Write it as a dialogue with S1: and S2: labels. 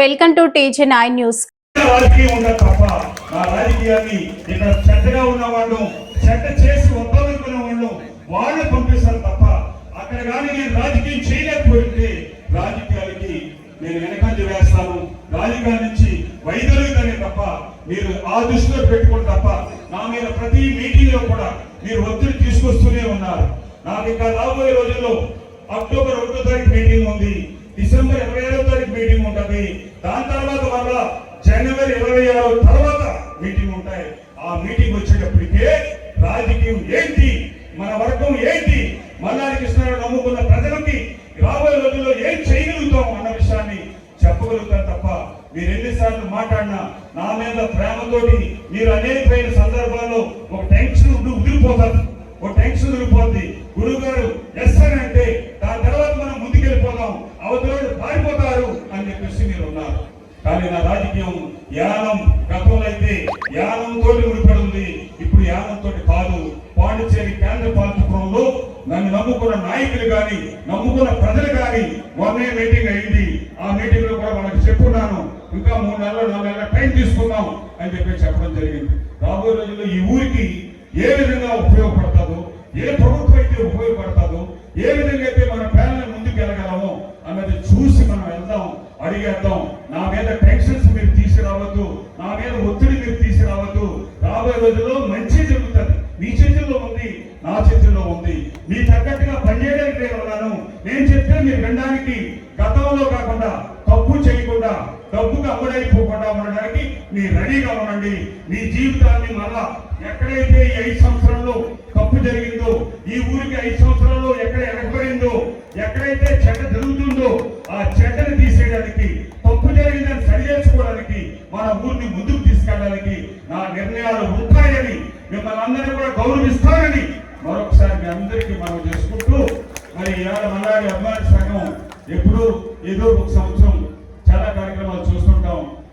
S1: Welcome to TG nine news.
S2: రాజకీయం ఉన్న తప్ప నా రాజకీయాన్ని ఇక్కడ చెడ్డగా ఉన్నవాళ్ళు చెడ్డ చేసి వద్దనుకున్న వాళ్ళు వాళ్ళు పంపిస్తారు తప్ప అక్కడ కానీ నేను రాజకీయం చేయలేకపోతే రాజకీయాలకి నేను వెనకంజ వేస్తాను. రాజకీయాల నుంచి వైదొలుగుతానే తప్ప మీరు ఆ దృష్టిలో పెట్టుకోండి తప్ప నా మీద ప్రతి మీటింగ్లో కూడా మీరు ఒత్తిడి తీసుకొస్తూనే ఉన్నారు. నాకు ఇంకా రాబోయే రోజుల్లో అక్టోబర్ ఒకటో తారీఖు మీటింగ్ ఉంది. డిసెంబర్ ఇరవై ఏడో తారీఖు మీటింగ్ దాని తర్వాత మరలా జనవరి ఇరవై ఆరు తర్వాత మీటింగ్ ఉంటాయి. ఆ మీటింగ్ వచ్చేటప్పటికే రాజకీయం ఏంటి? మన వర్గం ఏంటి? మల్లారి కృష్ణారావు నమ్ముకున్న ప్రజలకి రాబోయే రోజుల్లో ఏం చేయగలుగుతాం అన్న విషయాన్ని చెప్పగలుగుతారు తప్ప మీరు ఎన్నిసార్లు మాట్లాడినా నా మీద ప్రేమతోటి మీరు అనేకమైన సందర్భాల్లో ఒక టెన్షన్ ఉదిరిపోతారు. ఒక టెన్షన్ ఉదిరిపోతుంది గురువు గారు ఎస్ అని అంటే దాని తర్వాత మనం ముందుకెళ్ళిపోదాం అవతల పారిపోతారు అని చెప్పేసి మీరు ఉన్నారు కానీ నా రాజకీయం యానం గతంలో అయితే యానం తోటి ముడిపడి ఉంది ఇప్పుడు యానం తోటి కాదు. పాండిచేరి కేంద్ర పాలకపురంలో నన్ను నమ్ముకున్న నాయకులు కానీ నమ్ముకున్న ప్రజలు కానీ మొన్నే మీటింగ్ అయింది. ఆ మీటింగ్లో కూడా వాళ్ళకి చెప్పున్నాను. ఇంకా మూడు నెలలు నాలుగు నెలల టైం తీసుకున్నాం అని చెప్పి చెప్పడం జరిగింది. రాబోయే రోజుల్లో ఈ ఊరికి ఏ విధంగా ఉపయోగపడతాదో ఏ ప్రభుత్వం అయితే ఉపయోగపడతాదో ఏ విధంగా అయితే మన పేర్లను ముందుకు వెళ్ళగలమో అన్నది చూసి మనం అడిగేద్దాం. నా మీద టెన్షన్స్ మీరు తీసుకురావద్దు. నా మీద ఒత్తిడి మీరు తీసుకురావద్దు. రాబోయే రోజుల్లో మంచి జరుగుతుంది. మీ చేతుల్లో ఉంది నా చేతుల్లో ఉంది. మీ తగ్గట్టుగా పనిచేయడానికి నేను ఉన్నాను. నేను చెప్తే మీరు వినడానికి గతంలో కాకుండా తప్పు చేయకుండా డబ్బుకు అమ్ముడైపోకుండా ఉండడానికి మీరు రెడీగా ఉండండి. మీ జీవితాన్ని మళ్ళా ఎక్కడైతే ఈ ఐదు సంవత్సరంలో తప్పు జరిగిందో ముందుకు తీసుకెళ్ళడానికి నా నిర్ణయాలు ఉంటాయని మిమ్మల్ని అందరినీ కూడా గౌరవిస్తానని మరొకసారి మీ అందరికీ మనం చేసుకుంటూ మరి ఇవాళ మల్లాడి అభిమాని సంఘం ఎప్పుడూ ఏదో ఒక సంవత్సరం